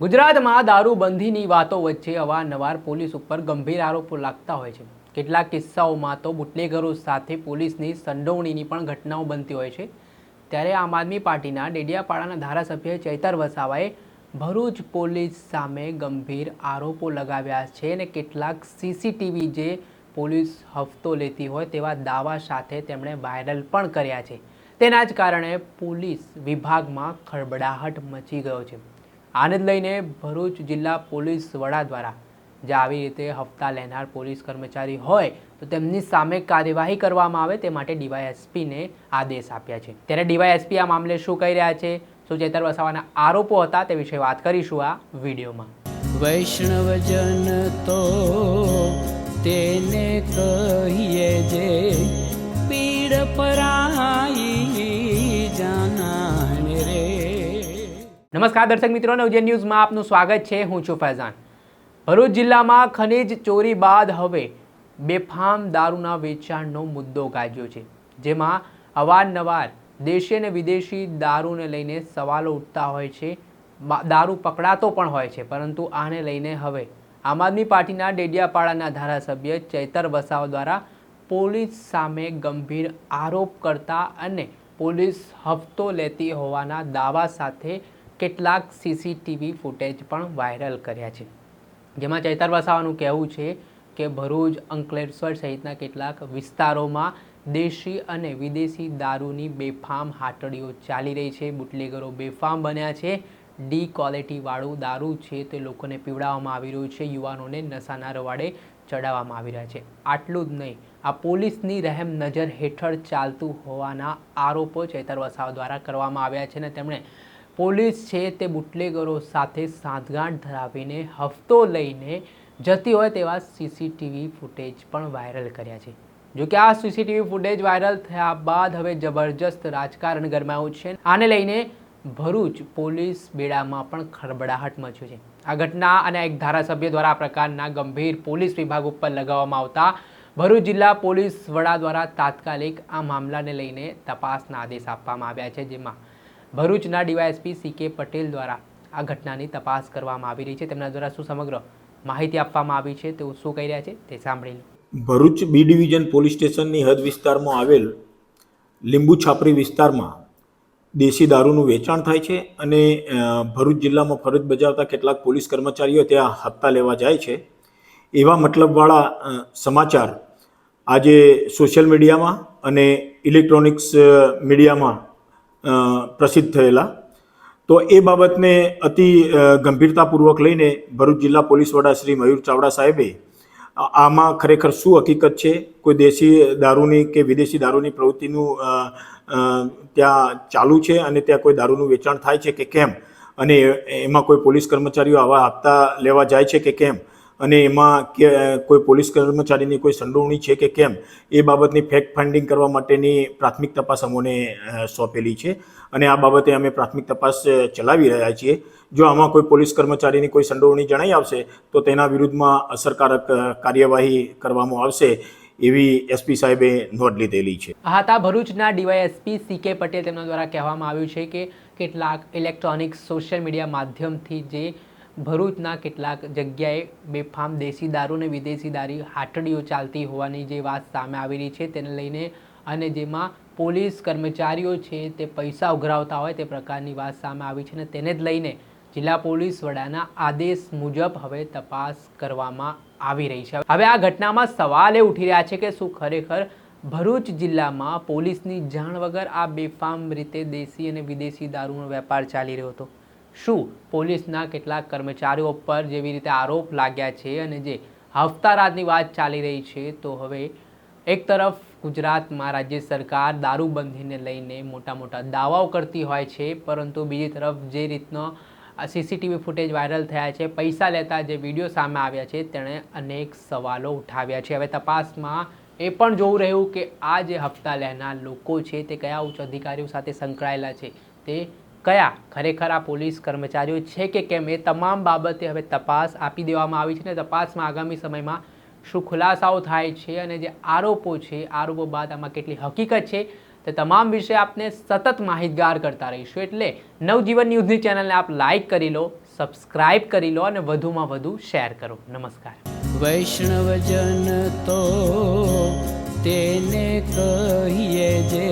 ગુજરાતમાં દારૂબંધીની વાતો વચ્ચે અવારનવાર પોલીસ ઉપર ગંભીર આરોપો લાગતા હોય છે. કેટલાક કિસ્સાઓમાં તો બુટલેગરો સાથે પોલીસની સંડોવણીની પણ ઘટનાઓ બનતી હોય છે. ત્યારે આમ આદમી પાર્ટીના ડેડિયાપાડાના ધારાસભ્ય ચૈતર વસાવાએ ભરૂચ પોલીસ સામે ગંભીર આરોપો લગાવ્યા છે અને કેટલાક સીસીટીવી જે પોલીસ હફતો લેતી હોય તેવા દાવા સાથે તેમણે વાયરલ પણ કર્યા છે. તેના જ કારણે પોલીસ વિભાગમાં ખળબડાહટ મચી ગયો છે. આને જ લઈને ભરૂચ જિલ્લા પોલીસ વડા દ્વારા જે આવી રીતે હપ્તા લેનાર પોલીસ કર્મચારી હોય તો તેમની સામે કાર્યવાહી કરવામાં આવે તે માટે ડીવાયએસપીને આદેશ આપ્યા છે. ત્યારે ડીવાયએસપી આ મામલે શું કહી રહ્યા છે? શું ચેતર વસાવાના આરોપો હતા તે વિશે વાત કરીશું આ વિડીયોમાં. વૈષ્ણવજન તો તેને કહીએ નમસ્કાર દર્શક મિત્રો નવજે ન્યૂઝમાં આપનું સ્વાગત છે. હું છું ફૈઝાન. ભરૂચ જિલ્લામાં ખનીજ ચોરી બાદ હવે બેફામ દારૂના વેચાણનો મુદ્દો ગાજ્યો છે, જેમાં અવારનવાર દેશી અને વિદેશી દારૂને લઈને સવાલો ઉઠતા હોય છે. દારૂ પકડાતો પણ હોય છે, પરંતુ આને લઈને હવે આમ આદમી પાર્ટીના ડેડિયાપાડાના ધારાસભ્ય ચૈતર વસાવ દ્વારા પોલીસ સામે ગંભીર આરોપ કરતા અને પોલીસ હપ્તો લેતી હોવાના દાવા સાથે કેટલાક સીસીટીવી ફૂટેજ પણ વાયરલ કર્યા છે. જેમાં ચૈતર વસાવાનું કહેવું છે કે ભરૂચ, અંકલેશ્વર સહિતના કેટલાક વિસ્તારોમાં દેશી અને વિદેશી દારૂની બેફામ હાટડીઓ ચાલી રહી છે. બુટલેગરો બેફામ બન્યા છે. ડી ક્વોલિટીવાળું દારૂ છે તે લોકોને પીવડાવવામાં આવી રહ્યું છે. યુવાનોને નશાના રવાડે ચડાવવામાં આવી રહ્યા છે. આટલું જ નહીં, આ પોલીસની રહેમ નજર હેઠળ ચાલતું હોવાના આરોપો ચેતર વસાવ દ્વારા કરવામાં આવ્યા છે અને તેમણે પોલીસ છે તે બુટલેગરો સાથે સાંઠગાંઠ ધરાવીને હફતો લઈને જતી હોય તેવા સીસીટીવી ફૂટેજ પણ વાયરલ કર્યા છે. જો કે આ સીસીટીવી ફૂટેજ વાયરલ થયા બાદ હવે જબરજસ્ત રાજકારણ ગરમાયું છે. આને લઈને ભરૂચ પોલીસ બેડામાં પણ ખળબડાહટ મચ્યો છે. આ ઘટના અને એક ધારાસભ્ય દ્વારા આ પ્રકારના ગંભીર પોલીસ વિભાગ ઉપર લગાવવામાં આવતા ભરૂચ જિલ્લા પોલીસ વડા દ્વારા તાત્કાલિક આ મામલાને લઈને તપાસના આદેશ આપવામાં આવ્યા છે, જેમાં ભરૂચના ડીવાયએસપી સી કે પટેલ દ્વારા આ ઘટનાની તપાસ કરવામાં આવી રહી છે. તેમના દ્વારા શું સમગ્ર માહિતી આપવામાં આવી છે? તેઓ શું કહી રહ્યા છે તે સાંભળી ભરૂચ બી ડિવિઝન પોલીસ સ્ટેશનની હદ વિસ્તારમાં આવેલ લીંબુ છાપરી વિસ્તારમાં દેશી દારૂનું વેચાણ થાય છે અને ભરૂચ જિલ્લામાં ફરજ બજાવતા કેટલાક પોલીસ કર્મચારીઓ ત્યાં હપ્તા લેવા જાય છે. એવા મતલબવાળા સમાચાર આજે સોશિયલ મીડિયામાં અને ઇલેક્ટ્રોનિક્સ મીડિયામાં પ્રસિદ્ધ થયેલા. તો એ બાબતને અતિ ગંભીરતાપૂર્વક લઈને ભરૂચ જિલ્લા પોલીસ વડા શ્રી મયુર ચાવડા સાહેબે આમાં ખરેખર શું હકીકત છે? કોઈ દેશી દારૂની કે વિદેશી દારૂની પ્રવૃત્તિનું ત્યાં ચાલુ છે અને ત્યાં કોઈ દારૂનું વેચાણ થાય છે કે કેમ? અને એમાં કોઈ પોલીસ કર્મચારીઓ આવા હપ્તા લેવા જાય છે કે કેમ? અને એમાં કે કોઈ પોલીસ કર્મચારીની કોઈ સંડોવણી છે કે કેમ, એ બાબતની ફેક્ટ ફાઇન્ડિંગ કરવા માટેની પ્રાથમિક તપાસ અમોને સોંપેલી છે. અને આ બાબતે અમે પ્રાથમિક તપાસ ચલાવી રહ્યા છીએ. જો આમાં કોઈ પોલીસ કર્મચારીની કોઈ સંડોવણી જણાઈ આવશે, તો તેના વિરુદ્ધમાં અસરકારક કાર્યવાહી કરવામાં આવશે એવી એસપી સાહેબે નોંધ લીધેલી છે. હા તા ભરૂચના ડીવાયએસપી સી કે પટેલ તેમના દ્વારા કહેવામાં આવ્યું છે કે કેટલાક ઇલેક્ટ્રોનિક સોશિયલ મીડિયા માધ્યમથી જે ભરૂચના કેટલાક જગ્યાએ બેફામ દેશી દારૂ અને વિદેશી દારૂ હાટડીઓ ચાલતી હોવાની જે વાત સામે આવી રહી છે, તેને લઈને અને જેમાં પોલીસ કર્મચારીઓ છે તે પૈસા ઉઘરાવતા હોય તે પ્રકારની વાત સામે આવી છે અને તેને જ લઈને જિલ્લા પોલીસ વડાના આદેશ મુજબ હવે તપાસ કરવામાં આવી રહી છે. હવે આ ઘટનામાં સવાલ એ ઉઠી રહ્યા છે કે શું ખરેખર ભરૂચ જિલ્લામાં પોલીસની જાણ વગર આ બેફામ રીતે દેશી અને વિદેશી દારૂનો વેપાર ચાલી રહ્યો હતો? શું પોલીસના કેટલાક કર્મચારીઓ પર જેવી રીતે આરોપ લાગ્યા છે અને જે હફતારાતની વાત ચાલી રહી છે, તો હવે એક તરફ ગુજરાતમાં રાજ્ય સરકાર દારૂબંધીને લઈને મોટા મોટા દાવાઓ કરતી હોય છે, પરંતુ બીજી તરફ જે રીતનો સીસીટીવી ફૂટેજ વાયરલ થયા છે, પૈસા લેતા જે વીડિયો સામે આવ્યા છે, તેણે અનેક સવાલો ઉઠાવ્યા છે. હવે તપાસમાં એ પણ જોવું રહ્યું કે આ જે હપ્તા લેનાર લોકો છે, તે કયા ઉચ્ચ અધિકારીઓ સાથે સંકળાયેલા છે, તે કયા ખરેખર આ પોલીસ કર્મચારીઓ છે કે કેમ? એ તમામ બાબતે હવે તપાસ આપી દેવામાં આવી છે અને તપાસમાં આગામી સમયમાં શું ખુલાસાઓ થાય છે અને જે આરોપો છે, આરોપો બાદ આમાં કેટલી હકીકત છે, તે તમામ વિશે આપને સતત માહિતગાર કરતા રહીશું. એટલે નવજીવન ન્યૂઝની ચેનલને આપ લાઇક કરી લો સબસ્ક્રાઇબ કરી લો અને વધુમાં વધુ શેર કરો. નમસ્કાર. વૈષ્ણવજન તો તેને કહીએ જે